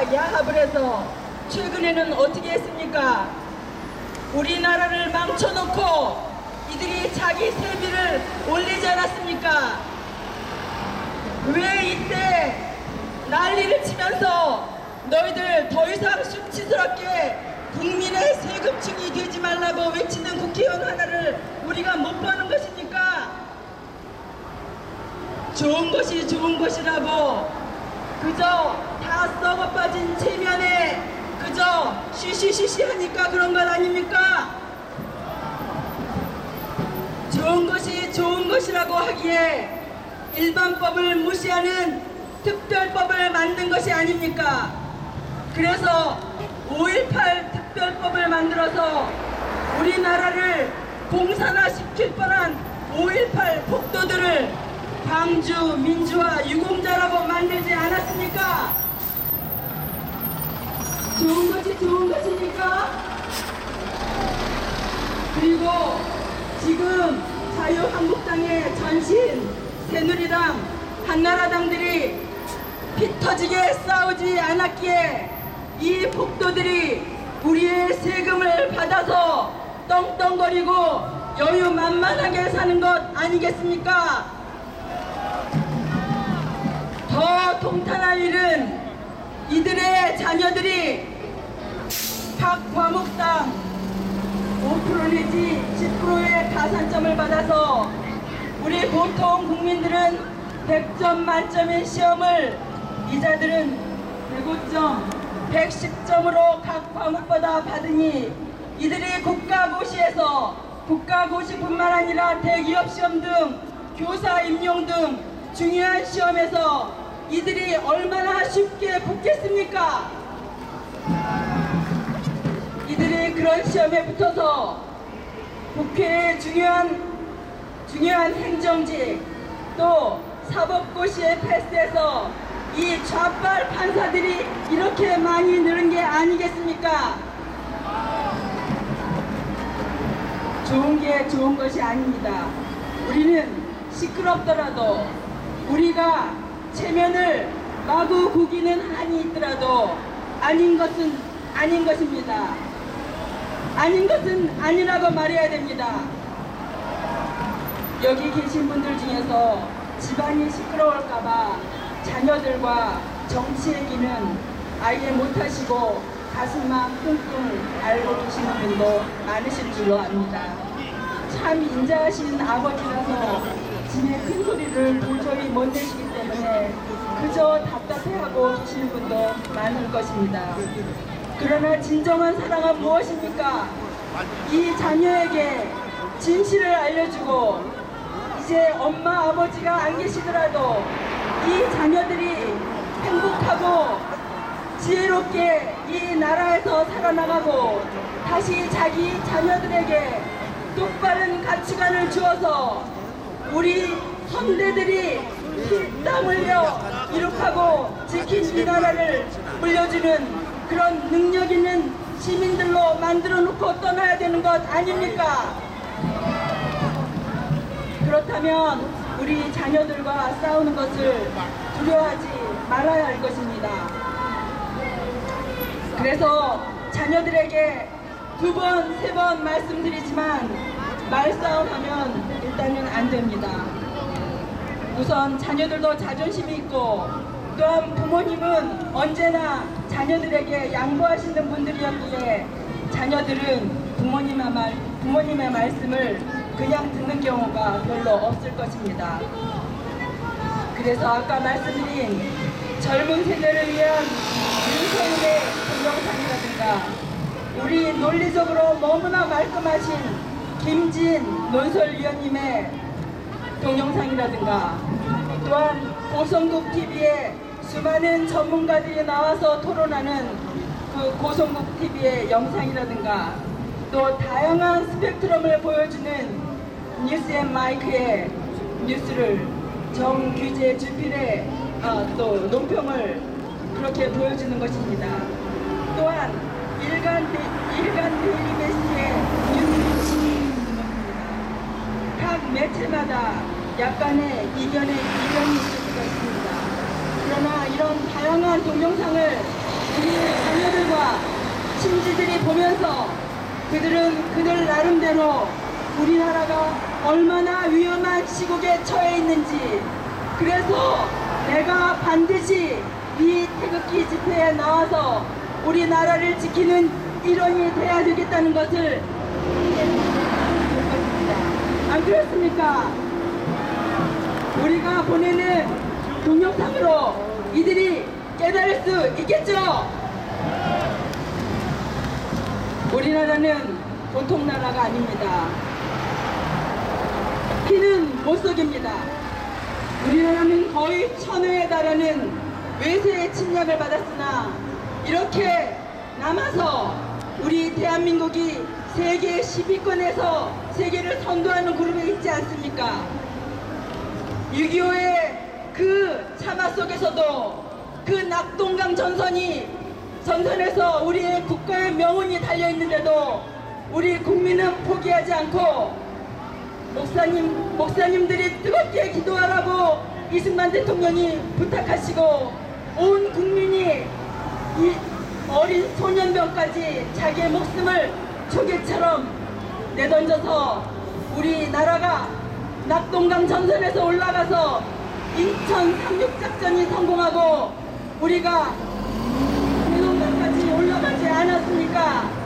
야합을 해서 최근에는 어떻게 했습니까? 우리나라를 망쳐놓고 이들이 자기 세비를 올리지 않았습니까? 왜 이때 난리를 치면서 너희들 더 이상 수치스럽게 국민의 세금층이 되지 말라고 외치는 국회의원 하나를 우리가 못 보는 것입니까? 좋은 것이 좋은 것이라고 그저 다 썩어 빠진 체면에 그저 쉬쉬쉬쉬 하니까 그런 것 아닙니까? 좋은 것이 좋은 것이라고 하기에 일반법을 무시하는 특별법을 만든 것이 아닙니까? 그래서 5.18 특별법을 만들어서 우리나라를 공산화 시킬 뻔한 5.18 폭도들을 광주 민주화 유공자라고 만들지 않았습니까? 좋은 것이 좋은 것입니까? 그리고 지금 자유한국당의 전신 새누리당 한나라당들이 피 터지게 싸우지 않았기에 이 폭도들이 우리의 세금을 받아서 떵떵거리고 여유 만만하게 사는 것 아니겠습니까? 일은 이들의 자녀들이 각 과목당 5% 내지 10%의 가산점을 받아서 우리 보통 국민들은 100점 만점의 시험을 이자들은 105점, 110점으로 각 과목마다 받으니 이들이 국가고시에서 국가고시뿐만 아니라 대기업 시험 등 교사 임용 등 중요한 시험에서 이들이 얼마나 쉽게 붙겠습니까? 이들이 그런 시험에 붙어서 국회의 중요한 중요한 행정직 또 사법고시에 패스해서 이 좌빨 판사들이 이렇게 많이 늘은 게 아니겠습니까? 좋은 게 좋은 것이 아닙니다. 우리는 시끄럽더라도 우리가 체면을 마구 구기는 한이 있더라도 아닌 것은 아닌 것입니다. 아닌 것은 아니라고 말해야 됩니다. 여기 계신 분들 중에서 집안이 시끄러울까봐 자녀들과 정치 얘기는 아예 못하시고 가슴만 끙끙 앓고 계시는 분도 많으실 줄로 압니다. 참 인자하신 아버지라서 집에 큰 소리를 도저히 못 내시기 그저 답답해하고 계시는 분도 많을 것입니다. 그러나 진정한 사랑은 무엇입니까? 이 자녀에게 진실을 알려주고 이제 엄마 아버지가 안 계시더라도 이 자녀들이 행복하고 지혜롭게 이 나라에서 살아나가고 다시 자기 자녀들에게 똑바른 가치관을 주어서 우리 선대들이 피 땀 흘려 이룩하고 지킨 이 나라를 물려주는 그런 능력 있는 시민들로 만들어 놓고 떠나야 되는 것 아닙니까? 그렇다면 우리 자녀들과 싸우는 것을 두려워하지 말아야 할 것입니다. 그래서 자녀들에게 두 번, 세 번 말씀드리지만 말싸움하면 일단은 안 됩니다. 우선 자녀들도 자존심이 있고 또한 부모님은 언제나 자녀들에게 양보하시는 분들이었기에 자녀들은 부모님의 말, 부모님의 말씀을 그냥 듣는 경우가 별로 없을 것입니다. 그래서 아까 말씀드린 젊은 세대를 위한 윤석열의 동영상이라든가 우리 논리적으로 너무나 말끔하신 김진 논설위원님의 동영상이라든가 또한 고성국 TV에 수많은 전문가들이 나와서 토론하는 그 고성국 TV의 영상이라든가 또 다양한 스펙트럼을 보여주는 뉴스앤 마이크의 뉴스를 정규제 주필의 어, 또 논평을 그렇게 보여주는 것입니다. 또한 일간 데, 일간 데일리 베스트의 뉴스 각 매체마다 약간의 이견의 이견이 있을 것 같습니다. 그러나 이런 다양한 동영상을 우리의 자녀들과 친지들이 보면서 그들은 그들 나름대로 우리나라가 얼마나 위험한 시국에 처해 있는지 그래서 내가 반드시 이 태극기 집회에 나와서 우리나라를 지키는 일원이 돼야 되겠다는 것을 안 그렇습니까? 우리가 보내는 동영상으로 이들이 깨달을 수 있겠죠? 우리나라는 보통 나라가 아닙니다. 피는 못 속입니다. 우리나라는 거의 천회에 달하는 외세의 침략을 받았으나 이렇게 남아서 우리 대한민국이 세계 10위권에서 세계를 선도하는 그룹에 있지 않습니까? 6.25의 그 참화 속에서도 그 낙동강 전선이 전선에서 우리의 국가의 명운이 달려 있는데도 우리 국민은 포기하지 않고 목사님 목사님들이 뜨겁게 기도하라고 이승만 대통령이 부탁하시고 온 국민이 이 어린 소년병까지 자기의 목숨을 초계처럼 내던져서 우리나라가 낙동강 전선에서 올라가서 인천 상륙작전이 성공하고 우리가 대동강까지 올라가지 않았습니까?